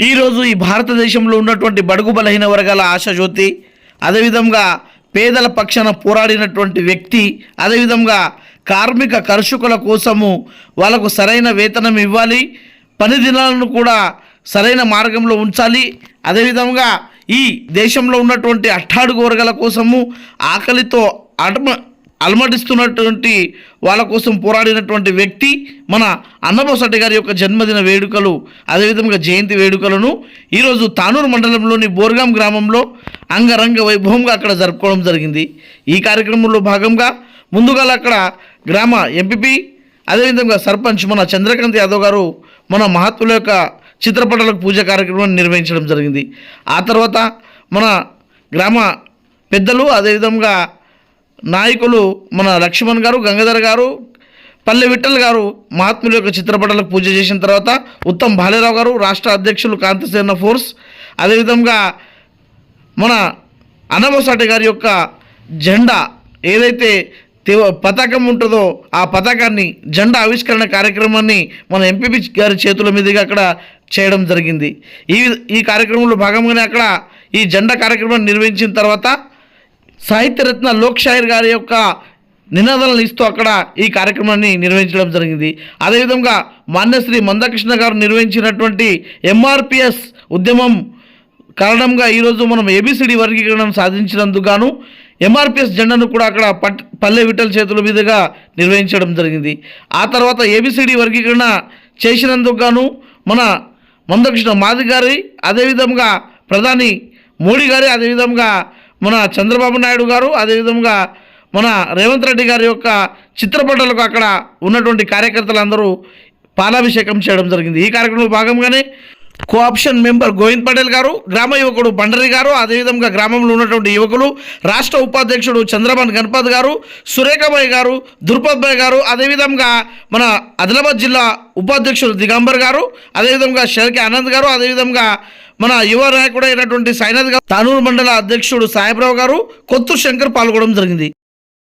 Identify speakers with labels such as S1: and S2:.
S1: ఈరోజు ఈ భారతదేశంలో ఉన్నటువంటి బడుగు బలహీన వర్గాల ఆశాజ్యోతి అదేవిధంగా పేదల పక్షాన పోరాడినటువంటి వ్యక్తి అదేవిధంగా కార్మిక కర్షకుల కోసము వాళ్ళకు సరైన వేతనం ఇవ్వాలి పని దినాలను కూడా సరైన మార్గంలో ఉంచాలి అదేవిధంగా ఈ దేశంలో ఉన్నటువంటి అట్టాడుగు వర్గాల కోసము ఆకలితో అటమ అలమటిస్తున్నటువంటి వాళ్ళ కోసం పోరాడినటువంటి వ్యక్తి మన అన్నబోసటి గారి యొక్క జన్మదిన వేడుకలు అదేవిధంగా జయంతి వేడుకలను ఈరోజు తానూరు మండలంలోని బోర్గాం గ్రామంలో అంగరంగ వైభవంగా అక్కడ జరుపుకోవడం జరిగింది. ఈ కార్యక్రమంలో భాగంగా ముందుగా అక్కడ గ్రామ ఎంపీపీ అదేవిధంగా సర్పంచ్ మన చంద్రకాంత్ యాదవ్ గారు మన మహాత్ముల యొక్క చిత్రపటాలకు పూజ కార్యక్రమాన్ని నిర్వహించడం జరిగింది. ఆ తర్వాత మన గ్రామ పెద్దలు అదేవిధంగా నాయకులు మన లక్ష్మణ్ గారు గంగాధర్ గారు పల్లె విఠల్ గారు మహాత్ముల యొక్క చిత్రపటాలకు పూజ చేసిన తర్వాత ఉత్తమ్ బాలేరావు గారు రాష్ట్ర అధ్యక్షులు కాంతిసేన ఫోర్స్ అదేవిధంగా మన అన్నబోసాటి గారి యొక్క జెండా ఏదైతే పతాకం ఉంటుందో ఆ పతాకాన్ని జెండా ఆవిష్కరణ కార్యక్రమాన్ని మన ఎంపీపీ గారి చేతుల మీదుగా అక్కడ చేయడం జరిగింది. ఈ ఈ కార్యక్రమంలో భాగంగానే అక్కడ ఈ జెండా కార్యక్రమాన్ని నిర్వహించిన తర్వాత సాహిత్యరత్న లోక్షాయర్ గారి యొక్క నినాదాలను ఇస్తూ అక్కడ ఈ కార్యక్రమాన్ని నిర్వహించడం జరిగింది. అదేవిధంగా మాన్యశ్రీ మందకృష్ణ గారు నిర్వహించినటువంటి ఎంఆర్పిఎస్ ఉద్యమం కారణంగా ఈరోజు మనం ఏబిసిడి వర్గీకరణను సాధించినందుకు గాను ఎంఆర్పిఎస్ జెండాను కూడా అక్కడ పట్ పల్లె విఠల్ చేతుల మీదుగా నిర్వహించడం జరిగింది. ఆ తర్వాత ఏబిసిడి వర్గీకరణ చేసినందుకు గాను మన మందకృష్ణ మాది గారి అదేవిధంగా ప్రధాని మోడీ గారి అదేవిధంగా మన చంద్రబాబు నాయుడు గారు అదేవిధంగా మన రేవంత్ రెడ్డి గారి యొక్క చిత్రపటాలకు అక్కడ ఉన్నటువంటి కార్యకర్తలందరూ పాలాభిషేకం చేయడం జరిగింది. ఈ కార్యక్రమంలో భాగంగానే కోఆప్షన్ మెంబర్ గోవింద్ పటేల్ గారు గ్రామ యువకుడు బండరి గారు అదేవిధంగా గ్రామంలో ఉన్నటువంటి యువకులు రాష్ట్ర ఉపాధ్యక్షుడు చంద్రబాబు గణపత్ గారు సురేఖబాయ్ గారు దుర్పద్భాయ్ గారు అదేవిధంగా మన ఆదిలాబాద్ జిల్లా ఉపాధ్యక్షుడు దిగంబర్ గారు అదేవిధంగా షర్కే ఆనంద్ గారు అదేవిధంగా మన యువ నాయకుడు అయినటువంటి సైనాథ్ గారు తానూరు మండల అధ్యక్షుడు సాయిబ్రావు గారు కొత్తూరు శంకర్ పాల్గొనడం జరిగింది.